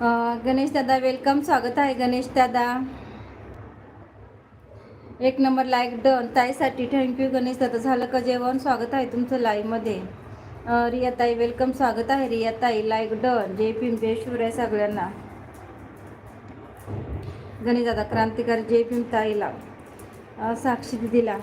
गणेश दादा वेलकम स्वागत आहे गणेश दादा. एक नंबर लाईक डन ताईसाठी थँक्यू गणेश दादा. झालं का जेवण? स्वागत आहे तुमचं लाईव्हमध्ये रियाताई वेलकम स्वागत आहे रियाताई. लाईक डन जय भीम जय शिवराय सगळ्यांना. गणेश दादा क्रांतिकारी जय भीम ताईला. साक्षी दिदीला.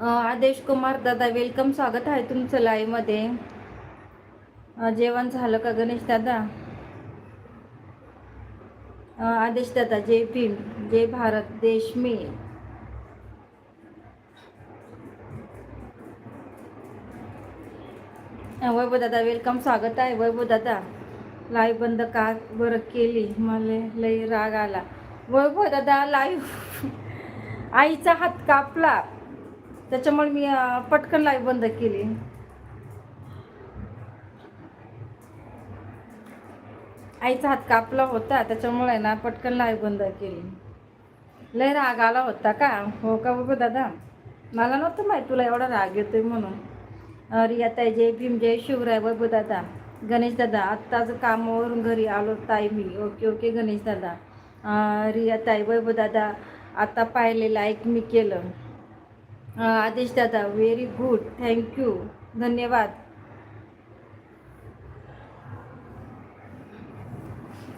आदेश कुमार दादा वेलकम स्वागत आहे तुमचं लाईव्हमध्ये जेवण झालं का गणेश दादा? आदेश दादा जय भीम जय भारत देश मी. वैभव दादा वेलकम स्वागत आहे वैभव दादा. लाईव्ह बंद का? बरं केली. मला लई राग आला. वैभव दादा लाईव्ह आईचा हात कापला. त्याच्यामुळे मी पटकन लाईव्ह बंद केली. आईचा हात कापला होता त्याच्यामुळे ना पटकन लाईव्ह बंद केली. लय राग आला होता का? हो का बाबा दादा? मला नव्हतं माहीत तुला एवढा राग येतोय म्हणून. रिया रियाताई जय भीम जय शिवराय बाबू दादा. गणेश दादा आत्ताच कामावरून घरी आलो ताई मी. ओके ओके गणेश दादा. अं, रियाताई वैभव दादा आता पाहिलेलं ऐक मी केलं. आदेश दादा व्हेरी गुड थँक्यू धन्यवाद.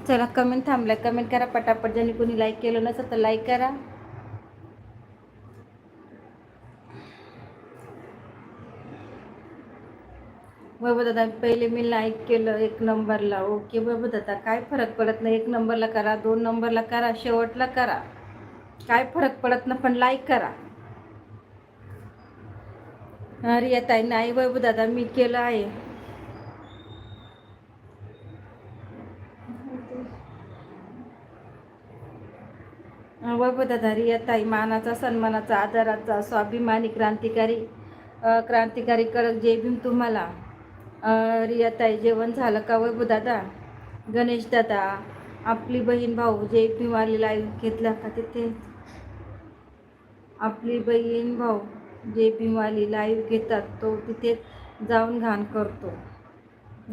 चला कमेंट थांबलाय कमेंट करा पटापट ज्यांनी कोणी लाईक केलं नसेल तर लाईक करा. बाबा दादा पहिले मी लाईक केलं एक नंबरला ओके बाबा दादा काय फरक पडत नाही एक नंबरला करा दोन नंबरला करा शेवटला करा. काय फरक पडत नाही पण लाईक करा. अरे येत आहे नाही वैभव दादा मी केलं आहे. वैभव दादा रियाताई मानाचा सन्मानाचा आदराचा स्वाभिमानी क्रांतिकारी क्रांतिकारी कडक जय भीम तुम्हाला. रियाताई जेवण झालं का वैभव दादा? गणेश दादा आपली बहीण भाऊ जय आलेला लाईव्ह घेतला का तिथे? आपली बहीण भाऊ. जे भीमवाली लाईव्ह घेतात तो तिथे जाऊन घाण करतो.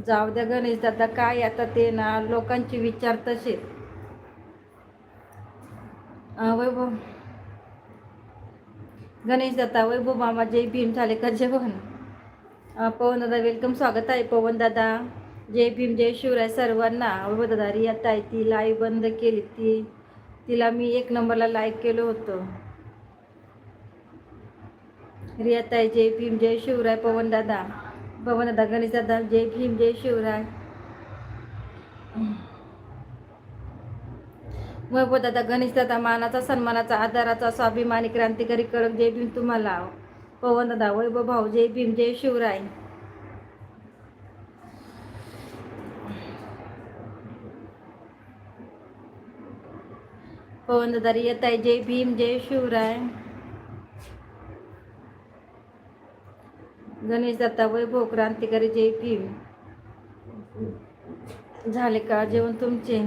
जाऊ द्या गणेश दादा काय आता ते ना लोकांचे विचार तसेच वैभव. गणेश दादा वैभव मामा जय भीम झाले का जेवण? पवन दादा वेलकम स्वागत आहे पवन दादा. जय भीम जय शिवराय सर्वांना. वैभव दादा रियात आहे ती लाईव्ह बंद केली. ती तिला मी एक नंबरला लाईक केलं होतं. रियाताई जय भीम जय शिवराय पवनदादा. पवनदादा गणेशदादा गणेश दादा जय भीम जय शिवराय. वैभवदादा गणेशदादा गणेश दादा मानाचा सन्मानाचा आदराचा स्वाभिमानी क्रांतिकारी कडक जय भीम तुम्हाला. पवन दादा वैभव भाऊ जय भीम जय शिवराय. पवनदादा रियताई जय भीम जय शिवराय. गणेश दत्ता वैभव क्रांतिकारी जय भीम. झाले का जेवण तुमचे?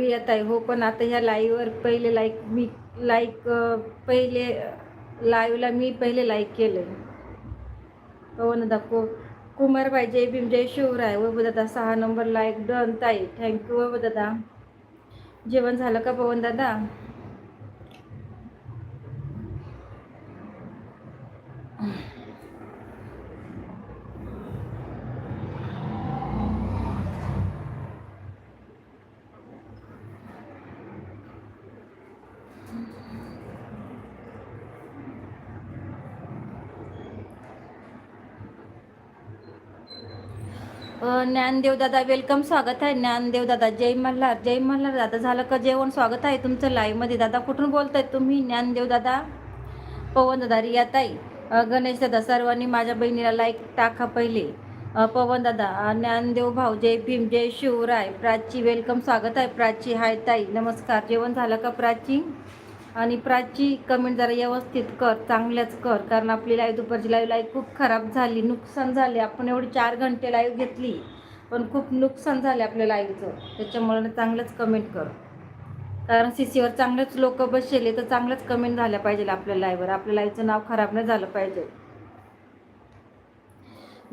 येत आहे हो पण आता ह्या लाईव्हवर पहिले लाईक मी लाईक पहिले लाईव्हला मी पहिले लाईक केलं. पवन दादा को कुमारबाई जय भीम जय शिवराय वैभव दादा सहा नंबर लाईक डन ताई थँक्यू वैभव दादा. जेवण झालं का पवन दादा? ज्ञानदेव दादा वेलकम स्वागत आहे. ज्ञानदेव दादा जय मल्हार. जय मल्हार दादा झालं का जेवण? स्वागत आहे तुमचं लाईव्हमध्ये दादा कुठून बोलताय तुम्ही? ज्ञानदेव दादा पवन दादा रियाताई. गणेश दादा सर्वांनी माझ्या बहिणीला लाईक टाका पहिले. पवन दादा ज्ञानदेव भाऊ जय भीम जय शिवराय प्राची वेलकम स्वागत आहे. प्राची हाय ताई नमस्कार. जेवण झालं का प्राची? आणि प्राची कमेंट जरा व्यवस्थित कर चांगल्याच कर कारण आपली लाईव्ह दुपारची लाईव्ह लाईव्ह खूप खराब झाली नुकसान झाले. आपण एवढी चार घंटे लाईव्ह घेतली पण खूप नुकसान झाले आपल्या लाईव्हचं त्याच्यामुळे चांगलंच कमेंट कर. कारण सी सीवर चांगलेच लोक बसले तर चांगलंच कमेंट झाल्या पाहिजे आपल्या लाईव्हवर आपल्या लाईव्हचं नाव खराब नाही झालं पाहिजे.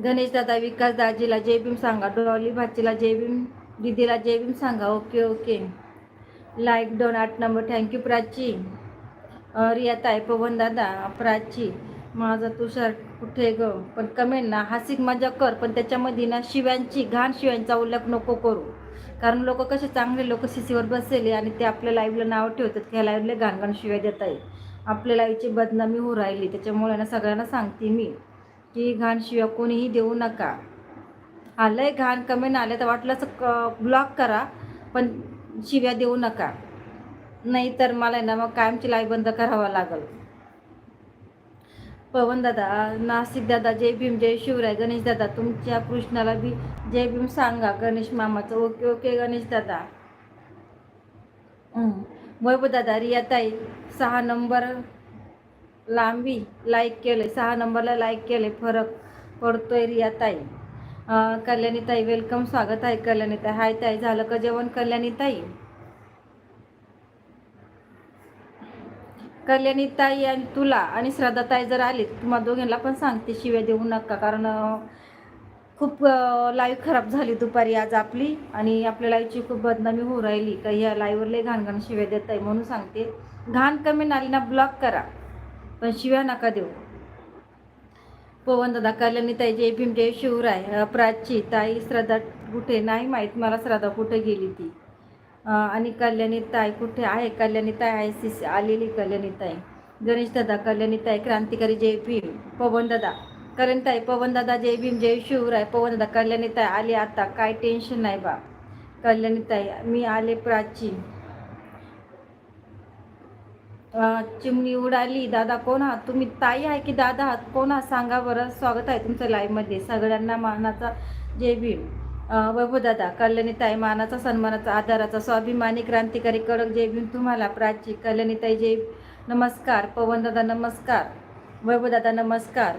गणेश दादा विकास दाजीला जय भीम सांगा. डॉली भाचीला जय भीम दीदीला जय भीम सांगा. Okay okay. लाईक डोन आठ नंबर थँक्यू प्राची. अ, रियाताई पवन दादा प्राची. माझा तुषार कुठे ग? पण कमेंट ना हासिक मजा कर पण त्याच्यामध्ये ना शिव्यांची घाण शिव्यांचा उल्लेख नको करू. कारण लोक कसे चांगले लोक सीसीवर बसलेले आणि ते आपल्या लाईव्हला नाव ठेवतात की ह्या लाईव्हला घाण शिवाय शिव्या येईल आपल्या लाईव्हची बदनामी होऊ राहिली. त्याच्यामुळे ना सगळ्यांना सांगते मी की घाण शिव्या कोणीही देऊ नका. आलंय घाण कमेंट आले तर वाटलं असं ब्लॉक करा पण शिव्या देऊ नका. नाही तर मला आहे ना मग कायमची लाईव्ह बंद करावा लागल. पवन दादा नाशिक दादा जय भीम जय शिवराय गणेश दादा तुमच्या कृष्णाला बी जय भीम सांगा गणेश मामाचं. ओके ओके गणेश दादा. वैभव दादा रियाताई सहा नंबर लांबी लाईक केले सहा नंबरला लाईक केले फरक पडतोय रियाताई. कल्याणीताई वेलकम स्वागत आहे कल्याणीताई. हाय ताई झालं का जेवण कल्याणीताई? कल्याणीताई आणि तुला आणि श्रद्धाताई जर आली तुम्हाला दोघांना पण सांगते शिव्या देऊ नका. कारण खूप लाईव्ह खराब झाली दुपारी आज आपली आणि आपल्या लाईव्हची खूप बदनामी होऊ राहिली. का ह्या लाईव्हवर लय घाण घाण शिव्या देत आहे म्हणून सांगते. घाण कमी नाली ना ब्लॉक करा पण शिव्या नका देऊ. पवन दादा कल्याणी ताई जय भीम जय शिवराय प्राची ताई श्रद्धा कुठे? नाही माहीत. मला श्रद्धा कुठे गेली ती? आणि कल्याणीताई कुठे आहे? कल्याणीताई आय आहे सी आलेली कल्याणीताई गणेशदादा कल्याणीताई क्रांतिकारी जय भीम पवनदादा दादा. पवनदादा जय भीम जय शिवराय. पवनदादा कल्याणीताई कल्याणी आली आता. काय टेन्शन नाही बा. कल्याणीताई मी आले प्राची. चिमणी उडाली. दादा कोण आहात? तुम्ही ताई आहे की दादा आहात? कोण आहात? सांगा बरं. स्वागत आहे तुमचं लाईव्हमध्ये सगळ्यांना मानाचा जय भीम. अं, वैभव दादा मानाचा सन्मानाचा आधाराचा स्वाभिमानी क्रांतिकारी कडक जय भीम तुम्हाला प्राची कल्याणीताई जय नमस्कार पवन दादा नमस्कार वैभव दादा नमस्कार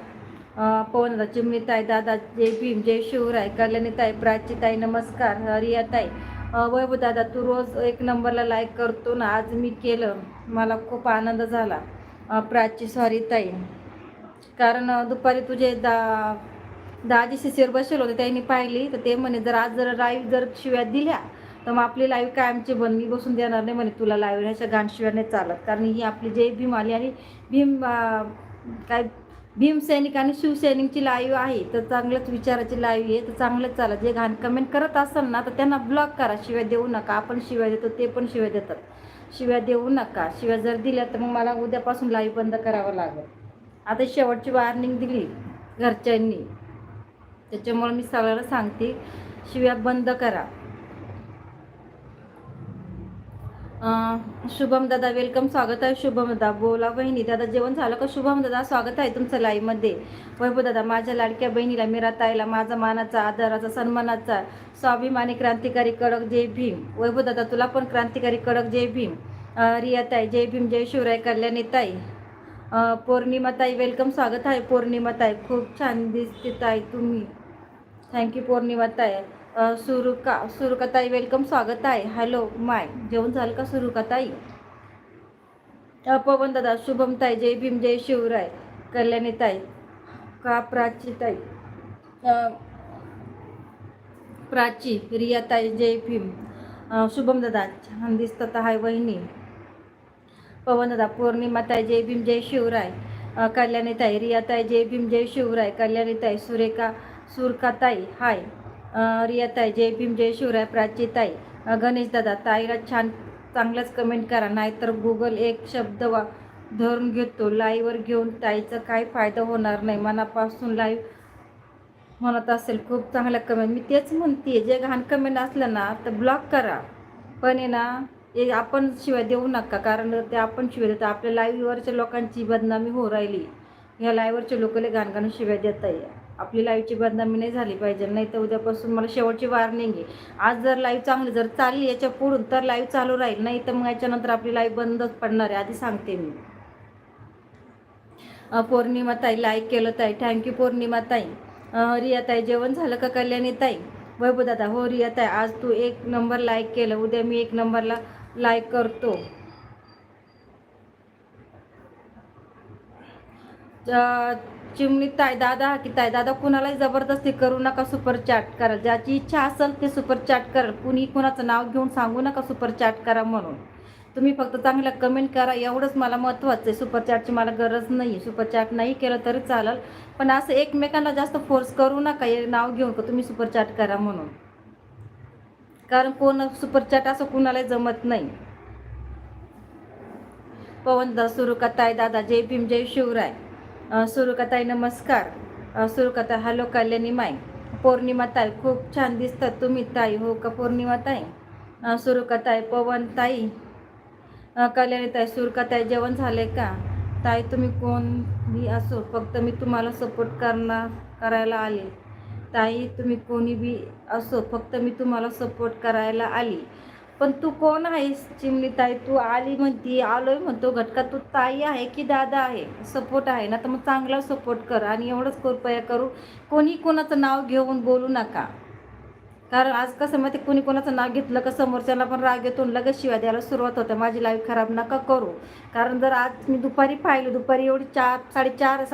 पवनदादा चिमणीताई दादा जय भीम जय शिवराय कल्याणीताई प्राचीताई प्राची ताई नमस्कार हरियाताई वैभवदादा वैभव दादा तू रोज एक नंबरला लाईक करतो ना आज मी केलं मला खूप आनंद झाला प्राची सॉरी ताई कारण दुपारी तुझे दा दाजी शिशीवर बसवलं होतं त्यांनी पाहिली. तर ते म्हणे जर आज जर लाईव्ह जर शिव्या दिल्या तर मग आपली लाईव्ह कायमची बंद मी बसून देणार नाही म्हणे तुला लाईव्ह ह्याच्या घाण शिव्या नाही चालत. कारण ही आपली जय भीम आली आणि भीम काय भीमसैनिक आणि शिवसैनिकची लाईव्ह आहे. तर चांगलंच विचाराची लाईव्ह आहे. तर चांगलंच चालत. जे घाण कमेंट करत असाल ना तर त्यांना ब्लॉक करा. शिव्या देऊ नका. आपण शिव्या देतो ते पण शिव्या देतात. शिव्या देऊ नका. शिव्या जर दिल्या तर मग मला उद्यापासून लाईव्ह बंद करावं लागेल. आता शेवटची वार्निंग दिली घरच्यांनी. त्याच्यामुळे मी सगळ्याला सांगते शिव्या बंद करा. शुभम दादा वेलकम स्वागत आहे शुभम दादा. बोला बहिणी दादा जेवण झालं का? शुभम दादा स्वागत आहे तुमचं लाईव्हमध्ये वैभव दादा माझ्या लाडक्या बहिणीला मीरा ताईला माझा मानाचा आदराचा सन्मानाचा स्वाभिमानी क्रांतिकारी कडक जय भीम. वैभव दादा तुला पण क्रांतिकारी कडक जय भीम. रियाताई रिया ताई जय भीम जय शिवराय कल्याणी ताई. पौर्णिमाताई पौर्णिमा ताई वेलकम स्वागत आहे पौर्णिमा ताई. खूप छान दिसते ताई तुम्ही. थँक्यू पौर्णिमा ताई. सुरुका सुरुकाताई वेलकम स्वागत आहे. हॅलो माय. जेवण झालं का सुरुका ताई? पवन दादा शुभमताई जय भीम जय शिवराय कल्याणीताई का प्राची ताई? प्राची रियाताई जय भीम. शुभम दादा छान दिसतात हाय वहिनी. पवन दादा पौर्णिमा ताई जय भीम जय शिवराय कल्याणीताई रियाताई जय भीम जय शिवराय कल्याणीताई सुरेखा सुरकाताई हाय. रियाताई जय भीम जय शिवराय प्राचीताई गणेशदादा गणेश दादा ताईला छान चांगलंच कमेंट करा नाहीतर गुगल एक शब्द वा धरून घेतो. लाईव्हवर घेऊन ताईचा काय फायदा होणार नाही. मनापासून लाईव्ह म्हणत असेल खूप चांगला कमेंट मी तेच म्हणते जे घाण कमेंट असलं ना तर ब्लॉक करा. पण आहे ना हे आपण शिवाय देऊ नका कारण ते आपण शिवाय देतो. आपल्या लाईव्हवरच्या लोकांची बदनामी हो राहिली. ह्या लाईव्हवरचे लोक लय घाण शिवाय देत आहे आपली लाईव्हची बदनामी नाही झाली पाहिजे. नाही तर उद्यापासून मला शेवटची वॉर्निंग आहे. आज जर लाईव्ह चांगली जर चालली याच्या पुढून तर लाईव्ह चालू राहील. नाही तर मग याच्यानंतर आपली लाईव्ह बंदच पडणार आहे. आधी सांगते मी. पौर्णिमा ताई लाईक केलं ताई. थँक्यू पौर्णिमा ताई. रिया ताई जेवण झालं का कल्याणी ताई? वैभव दादा हो रिया ताई आज तू एक नंबर लाईक केलं. उद्या मी एक नंबरला लायक करतो. चिमणी ताई दादा की ताई दादा कुणालाही जबरदस्ती करू नका सुपर चॅट करा ज्याची इच्छा असेल ते सुपर चॅट करा. कुणी कुणाचं नाव घेऊन सांगू नका सुपर चॅट करा म्हणून. तुम्ही फक्त चांगलं कमेंट करा. एवढंच मला महत्त्वाचं आहे. सुपर चॅटची मला गरज नाही सुपरचॅट सुपर चॅट नाही केलं तरी चालेल. पण असं एकमेकांना जास्त फोर्स करू नका. हे नाव घेऊन का तुम्ही सुपर चॅट करा म्हणून. कारण कोण सुपरचॅट असं कुणालाही जमत नाही. पवन दा दादा जय भीम जय शिवराय. अ, नमस्कार. सुरुकता हॅलो कल्याणी माय पौर्णिमा ताई खूप छान दिसतात तुम्ही ताई. हो का पौर्णिमा ताई? अ, पवन ताई. कल्याणी ताई सुरुकाताई जेवण झाले का? ताई तुम्ही कोण असो फक्त मी तुम्हाला सपोर्ट करणार करायला आले. ताई तुम्ही कोणी बी असो फक्त मी तुम्हाला सपोर्ट करायला आली. पण तू कोण आहेस चिमणी ताई? तू आली म्हणती आलोय म्हणतो घटका. तू ताई आहे की दादा आहे? सपोर्ट आहे ना तर मग चांगला सपोर्ट कर आणि एवढंच कृपया करू. कोणी कोणाचं नाव घेऊन बोलू नका. कारण आज कसं माहिती कोणी कोणाचं नाव घेतलं का समोरच्याला पण राग येतो लगेच शिवाय द्यायला सुरुवात होते. माझी लाईफ खराब नका करू. कारण जर आज मी दुपारी पाहिलं दुपारी एवढी चार साडेचार